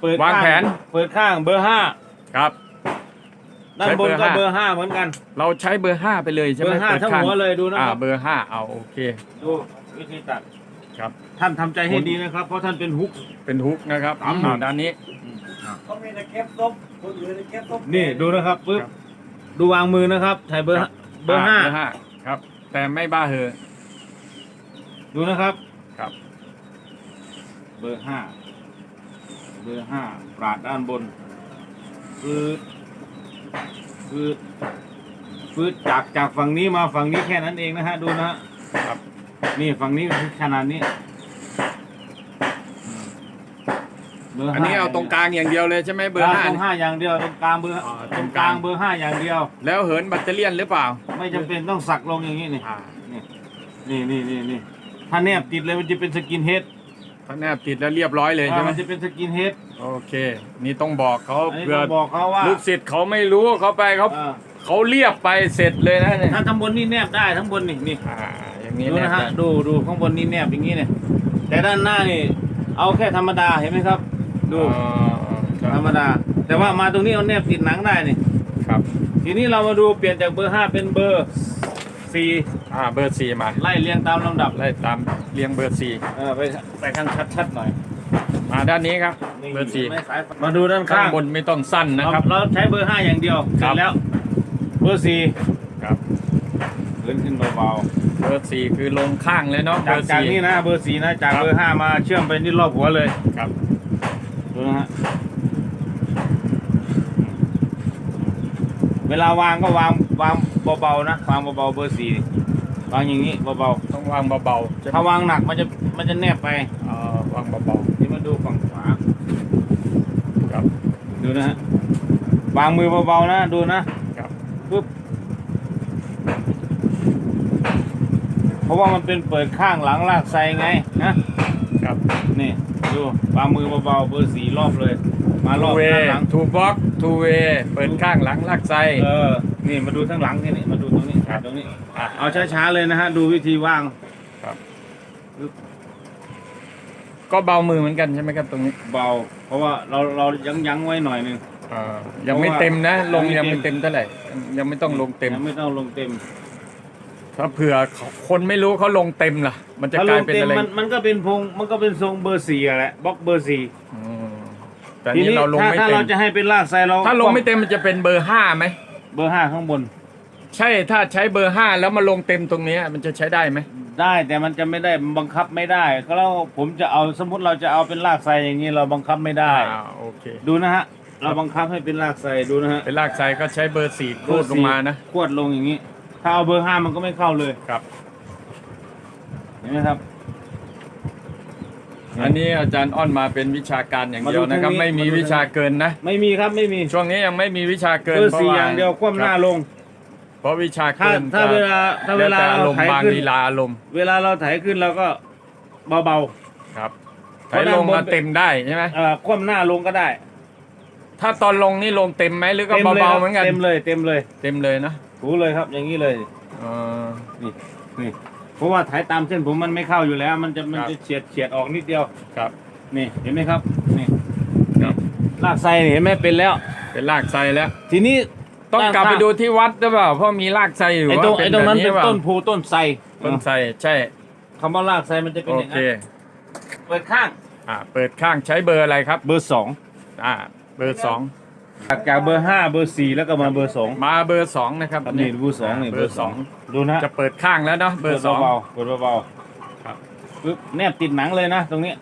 เปิดวางข้แผน เปิดข้างเบอร์ห้าครับ ด้านบนใช้เบอร์ก็ห้า เบอร์ห้าเหมือนกัน เราใช้เบอร์ห้าไปเลยใช่ไหเบมอร์ห้าปิดทั้งข้หัวเลยดูนะอ่าครับ เบอร์ห้าเอาโอเค ดูวิธีตัดครับ ท่านทำใจให้ดีนะครับ เพราะท่านเป็นฮุก เป็นฮุกนะครับอืม อ่าด้านนี้เขามีแต่เก็บต้มคนอื่นเก็บต้มนี่ดูนะครับปึ๊บครับ ดูวางมือนะครับใช้เบอร์ครับเบอร์ห้าเบอร์ห้าครับ แต่ไม่บ้าเหอะดูนะครับ ครับ เบอร์ห้า เบอร์ห้าปราดด้านบน คือคือคือจากจากฝั่งนี้มาฝั่งนี้แค่นั้นเองนะฮะดูนะฮะครับนี่ฝั่งนี้คือขนาดนี้เบอร์อันนี้เอาตรงกลางอย่างเดียวเลยใช่ไหมเบอร์ห้าตรงห้าอย่างเดียวตรงกลางเบอร์อ๋อตตรรงงกกลาลางงเบอร์ห้าอย่างเดียว แล้วเหินแบตเตอเรี่ยนหรือเปล่า ไม่จำเป็นต้องสักลงอย่างนี้นี่อ่า นี่นี่นี่นี่ถ้าแนบติดเลยมันจะเป็นสกินเฮด ถ้าแนบติดแล้วเรียบร้อยเลยใช่ไหมมันจะเป็นสกินเฮดโอเค นี่ต้องบอกเขาอันนี้เพื่อต้องบอกเขาว่าลูกศิษย์เขาไม่รู้เขาไปเขาอ่าเขาเรียบไปเสร็จเลยนะเนี่ยถ้าทั้งบนนี่แนบได้ทั้งบนนี่นี่อ่าอย่างนี้ดูเนนะฮะยดูดูข้างบนนี่แนบอย่างนี้เนี่ยแต่ด้านหน้านี่เอาแค่ธรรมดาเห็นไหมครับ ดูอ๋อคธรรับรมดา แต่ว่ามาตรงนี้เอาแนบติดหนังได้นี่ ครับทีนี้เรามาดูเปลี่ยนจากเบอร์ห้าเป็นเบอร์ สี่อ่าเบอร์สี่มาไล่เรียงตามลำดับไล่ตามเรียงเบอร์สี่เออไปไปข้างชัดๆหน่อยมาด้านนี้ครับนี่เบอร์สี่ไม่สายมาดูด้านข้าข้างงบนไม่ต้องสั้นนะครับ เราใช้เบอร์ห้าอย่างเดียวเสครัร็บจแล้ว เบอร์สี่ครับขึ้นขึ้นเบาเบอร์สี่คือลงข้างเลยเนาะๆเบจากอร์จากสี่ นี่นะเบอร์สี่นะจากครับ เบอร์ห้ามาเชื่อมไปที่รอบหัวเลยครับ ดูนะฮะ เวลาวางก็วางวางเบาๆนะวางเบาๆเบอร์สี่วางอย่างนี้เบาต้องวางเบาๆใช่ไหมๆถ้าวางหนักมันจะมันจะแนบไปอ่าวางเบานี่มาดูฝั่งขวาๆครับดูนะฮะวางมือเบาๆนะดูนะครับปึ๊บเพราะว่ามันเป็นเปิดข้างหลังลากไซไงนะครับนี่ดูวางมือเบาๆเบอร์สี่รอบเลย มารอบเวข้างหลังทูบ็อกทูเวเปิดข้างหลังลากไซเออ นี่มาดูข้างหลังที่นี่มาดูตรงนี้ครับตรงนี้ อะ เอาช้าๆเลยนะฮะ ดูวิธีวางครับก็เบามือเหมือนกันใช่ไหมครับตรงนี้เบา เพราะว่าเราเรายั้งยั้งๆไว้หน่อยหนึง อ่ายังไม่เต็มนะ ลงยัยังงไม่ไม่เต็เต็มมเท่าไหร่ยังไม่ต้องลงเต็ม ยังไม่ต้องลงเต็มถ้าเผื่อคนไม่รู้เขาลงเต็มล่ะ มันจะถ้ากลลายงเป็นเต็มอะไรมันมันก็เป็นพงมันก็เป็นทรงเบอร์สี่อะแหละบล็อกเบอร์สี่อืม แต่ทีนี่นี้เราลงถ้าไม่ถ้าเต็เรามจะให้เป็นลากไซเราถ้าลงไม่เต็มมันจะเป็นเบอร์ห้าไหมเบอร์ห้าข้างบน ใช่ถ้าใช้เบอร์ห้าแล้วมาลงเต็มตรงเนี้ยมันจะใช้ได้ไหมได้แต่มันจะไม่ได้มันบังคับไม่ได้ก็แล้วผมจะเอาสมมติเราจะเอาเป็นลากไซอย่างนี้เราบังคับไม่ได้ อ่าโอเค ดูนะฮะ เราบังคับให้เป็นลากไซดูนะฮะเป็นลากไซก็ใช้เบอร์สี่โคดลงมานะขวดลงอย่างนี้ ถ้าเอาเบอร์ห้ามันก็ไม่เข้าเลยครับ เห็นไหมครับ อันนี้อาจารย์อ้อนมาเป็นวิชาการอย่างเดียวนะครับมาดูทางนี้ไม่มีมาดูวิชาเกินนะ ไม่มีครับไม่มีช่วงนี้ยังไม่มีวิชาเกินเบอร์เพราะสี่ว่าอย่างเดียวคว่ำหน้าครับลง เพราะวิชาถ้าเกินถ้าเวลาถ้าเวลาแล้แต่อารเรามณ์ถ่ายบางขึ้นลีลาอารมณ์เวลาเราถ่ายขึ้นเราก็เบาครับเพถ่ายราะด้านลงบนมาเต็มได้ใช่ไหมๆเอ่อคว่ำหน้าลงก็ได้ ถ้าตอนลงนี่ลงเต็มไหมหรือก็ต็ลยเบาคๆรับเหมือนกันเต็มเลยเต็มเลย เต็มเลยนะถูเลยครับอย่างนี้เลยเออนี่นี่ เพราะว่าถ่ายตามเส้นผมมันไม่เข้าอยู่แล้ว มันจะมันครับจะเฉียดเฉียดออกนิดเดียวครับ นี่เห็นไหมครับนี่ครับ ลากไซนี่เห็นไหมเป็นแล้ว เป็นลากไซแล้ว ทีนี้ต้องกลับไปดูที่วัดหรือเปล่าเพราะมีลากไซอยู่ไอ้ตรงว่าไอ้ตรงนั้นเป็นแบบต้นโพต้นไทรต้นไซใช่คำว่าลากไซมันจะเป็นโออย่างเคนั้นเปิดข้างอ่าเปิดข้างใช้เบอร์อะไรครับเบอร์สองอ่าเบอร์สอง จากจากเบอร์ห้าเบอร์สี่แล้วก็มาเบอร์สองมาเบอร์สองนะครับครับนี่เบอร์สองนี่เบอร์สองดูนะจะเปิดข้างแล้วเนาะเบอร์สองเบาๆเปิดเบาครับๆปึ๊บแนบติดหนังเลยนะ ตรงนี้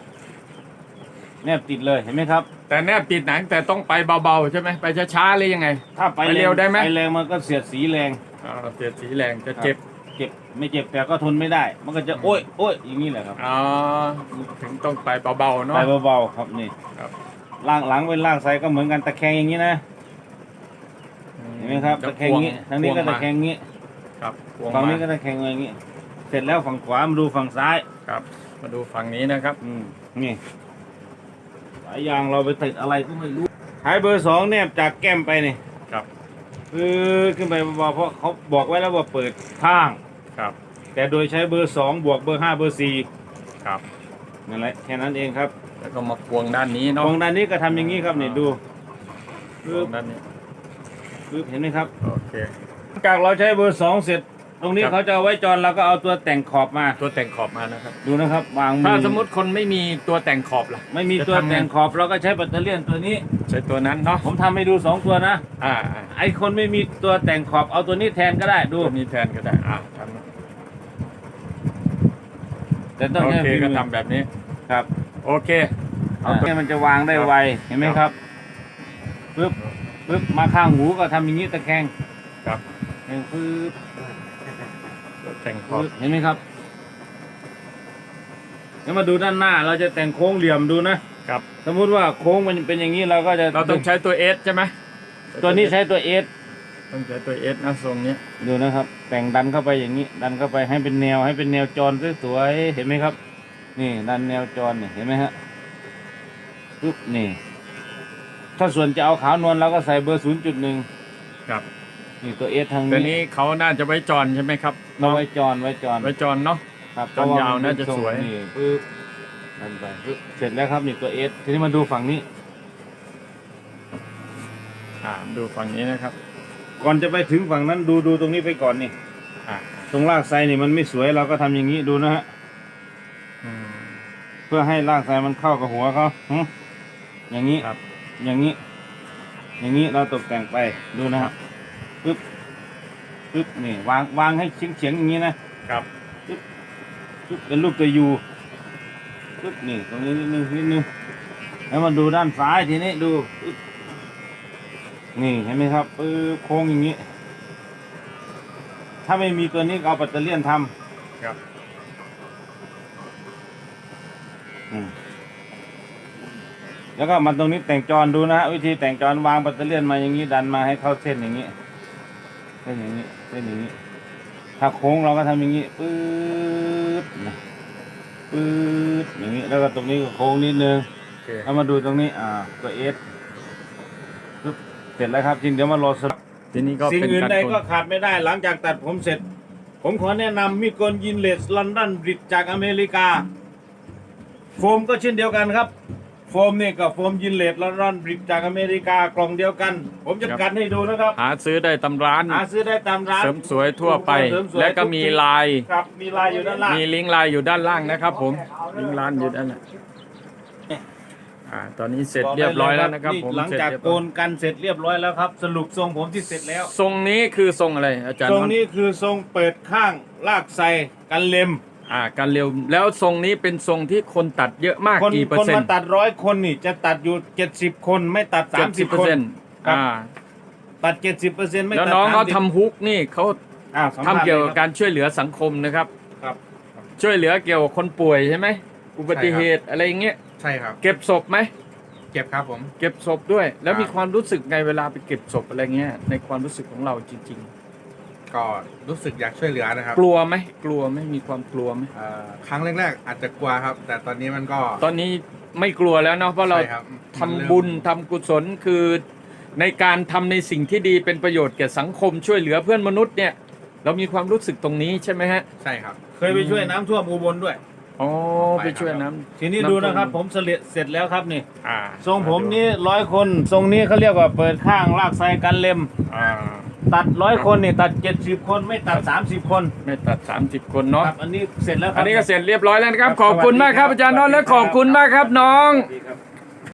แนบติดเลยเห็นไหมครับ แต่แนบติดหนังแต่ต้องไปเบาๆใช่ไหมไปช้าๆเลยยังไง ถ้าไปไปเร็วได้ไหมไปแรงมันก็เสียดสีแรงอ่าเสียดสีแรงจะเจ็บเจ็บไม่เจ็บแต่ก็ทนไม่ได้ มันก็จะโอ้ยโอ้ยอย่างนี้แหละครับอ๋อถึงต้องไปเบาๆเนาะไปเบาๆครับนี่ครับ ล่างหลังเป็นล่างไซก็เหมือนกันตะแคงอย่างนี้นะเห็นไหมครับจะตะแคงอย่างนี้ควทางนี้ก็ควตะแคงอย่างนี้ครับควงฝั่งมานี้ก็ตะแคงอย่างนี้ เสร็จแล้วฝั่งขวามาดูฝั่งซ้ายครับ มาดูฝั่งนี้นะครับ อืมนี่สายยางเราไปติดอะไรก็ไม่รู้ท้ายเบอร์สองเนี่ยจากแก้มไปนี่ครับคือขึ้นไปเบาๆเพราะเขาบอกไว้แล้วว่าเปิดข้างครับ แต่โดยใช้เบอร์สองบวกเบอร์ห้าเบอร์สี่ครับนั่นแหละแค่นั้นเองครับ แแล้วก็มาควงด้านนี้เนาะ ตรงด้านนี้ก็ทำอย่างนี้ครับนี่ดูควปึ๊งบด้านนี้ ปึ๊บเห็นไหมครับโอเค จากเราใช้เบอร์สองเสร็จ ตรงนี้ครับ เขาจะเอาไว้จอนเราก็เอาตัวแต่งขอบมา ตัวแต่งขอบมานะครับ ดูนะครับวางถ้าสมมติคนไม่มีตัวแต่งขอบล่ะ ไม่มีตัวจะทำไงแต่งขอบเราก็ใช้แบตเตอรี่ยนตัวนี้ ใช้ตัวนั้นเนาะ ผมทำให้ดูสองตัวนะ อ่าอ่าไอคนไม่มีตัวแต่งขอบเอาตัวนี้แทนก็ได้ดู ตัวนี้แทนก็ได้ อ่าทำแต่ต้องโอใช้เคฝีก็มือทำแบบนี้ ครับ โอเคเอาตัวนี้มันจะวางได้ไวเห็นไหมครับปึ๊บปึ๊บมาข้างหูก็ทำอย่างนี้ตะแคงครับแทงปึ๊บตัวแต่งขอบปึ๊บเห็นไหมครับแล้วมาดูด้านหน้าเราจะแต่งโค้งเหลี่ยมดูนะครับ สมมุติว่าโค้งมันเป็นอย่างนี้เราก็จะเราต้องใช้ตัวเอสใช่ไหมตัวนี้ใช้ตัวเอสต้องใช้ตัวเอสนะทรงนี้ดูนะครับ แต่งดันเข้าไปอย่างนี้ ดันเข้าไปให้เป็นแนวให้เป็นแนวจรสวยๆเห็นไหมครับ นี่ดันแนวจรเนี่ยเห็นไหมฮะปึ๊บนี่ ถ้าส่วนจะเอาขาวนวลเราก็ใส่เบอร์ศูนย์จุดหนึ่งครับ นี่ตัวเอสทางตัวนี้นี้เขาน่าจะไว้จอนใช่ไหมครับเราไว้จรไว้จรไว้จอนเนาะ ครับจรยาวเพระน่าจะสวย นี่ปึ๊บดันไปปึ๊บเสร็จแล้วครับนี่ตัวเอสทีนี้มาดูฝั่งนี้ อ่า ดูฝั่งนี้นะครับ ก่อนจะไปถึงฝั่งนั้นดูดูตรงนี้ไปก่อนนี่ อ่า ตรงรากไซนี่มันไม่สวยเราก็ทำอย่างนี้ดูนะฮะอืม เพื่อให้รากไซมันเข้ากับหัวเขาหึอย่างนี้ครับ อย่างนี้ อย่างนี้เราตกแต่งไปดูนะครับปึ๊บปึ๊บนี่วางวางให้เฉียงเฉียงๆอย่างนี้นะครับปึ๊บเป็นรูปตัวยูปึ๊บนี่ตรงนี้นิดนึงนิดนึงแล้วมาดูด้านซ้ายทีนี้ดูปึ๊บนี่เห็นไหมครับปึ๊บโค้งอย่างนี้ ถ้าไม่มีตัวนี้ก็เอาแบตเตอรี่ยนทำครับ อืม แล้วก็มาตรงนี้แต่งจรดูนะฮะวิธีแต่งจรวางแบตเตอรี่ยนมาอย่างนี้ดันมาให้เข้าเส้นอย่างนี้เส้นอย่างนี้เส้นอย่างนี้ ถ้าโค้งเราก็ทำอย่างนี้ปื๊ดนะปื๊ดอย่างนี้ แล้วก็ตรงนี้ก็โค้งนิดนึงโอเคแล้วมาดูตรงนี้อ่าตัวเอสปึ๊บเสร็จแล้วครับจริงเดี๋ยวมารอสลับทีนี้ก็สิ่งเป็นอื่นการใดกก็ดขาดไม่ได้หลังจากตัดผมเสร็จ ผมขอแนะนำมีดโกนยินเลสลอนดอนบริดจากอเมริกา โฟมก็เช่นเดียวกันครับ โฟมนี่ก็โฟมยินเลสลอนดอนบริดจากอเมริกากล่องเดียวกัน ผมจะกันให้ดูนะครับ หาซื้อได้ตำร้าน หาซื้อได้ตามร้านเสริมสวยทั่วไป เสริมสวยและก็มีลาย ครับมีลายอยู่ด้านล่างมีลิงก์ไลน์อยู่ด้านล่างนะครับ ผมลิงก์ร้านอยู่ด้านล่างอ่าตอนนี้เสร็จเรียบร้อยแล้วนะครับ ผมหลังเสร็จจากเรียบโกร้อยนกันเสร็จเรียบร้อยแล้วครับ สรุปทรงผมที่เสร็จแล้ว ทรงนี้คือทรงอะไรอาจารย์ทรงนนท์นี้คือทรงเปิดข้างลากใส่กันเล็ม อ่าการเร็วแล้วทรงนี้เป็นทรงที่คนตัดเยอะมากคนกี่เปอคร์นเซ็นมาต์ตัดร้อยคนนี่จะตัดอยู่เจ็ดสิบคนไม่ตัดสาเจ็มดสิสิบบเปอร์คนเซ็นต์ครับ อ่าตัดเจ็ดสิบเปอร์เซ็นต์ไม่แล้วตัดน้องเขา30ทำฮุกนี่เขาอ้าวสัมภาษทำณ์เกี่ยวกับลการช่วยเหลือสังคมนะครับ ครับ ช่วยเหลือเกี่ยวกับคนป่วยใช่ไหมอุบัติเหตุอะไรอย่างเงี้ยใช่ครับ เก็บศพไหมเก็บครับผม เก็บศพด้วย แล้วครับมีความรู้สึกไงเวลาไปเก็บศพอะไรเงี้ยในความรู้สึกของเราจริง ก็รู้สึกอยากช่วยเหลือนะครับๆกลัวไหมกลัวไหมมีความกลัวไหมเอ่อครั้งแรกๆอาจจะกลัวครับ แต่ตอนนี้มันก็ตอนนี้ไม่กลัวแล้วเนาะเพราะเราใช่ครับทำมันเริ่มบุญทำกุศลคือในการทำในสิ่งที่ดีเป็นประโยชน์แก่สังคมช่วยเหลือเพื่อนมนุษย์เนี่ย เรามีความรู้สึกตรงนี้ใช่ไหมฮะใช่ครับ เคยไปช่วยน้ำท่วมอุบลด้วย อ๋อไปไปช่วยครับน้ำ ทีนี้น้ำดูนะครับท่วมผมเสร็จเสร็จแล้วครับนี่ อ่าทรงผมนี้ร้อยคน ทรงนี้เขาเรียกว่าเปิดข้างลากไซกันเล็ม อ่า ตัดร้อยคนนี่ตัดเจ็ดสิบคนไม่ตัดสามสิบคนไม่ตัด 30 คนเนาะครับอันนี้เสร็จแล้วครัอับนนี้ก็เสร็จเรียบร้อยแล้วนะครับครับขอบคุณมากครับสวัอาสดีจารย์นนท์และครับขอบคุณมากครับน้อง สวัสดีครับ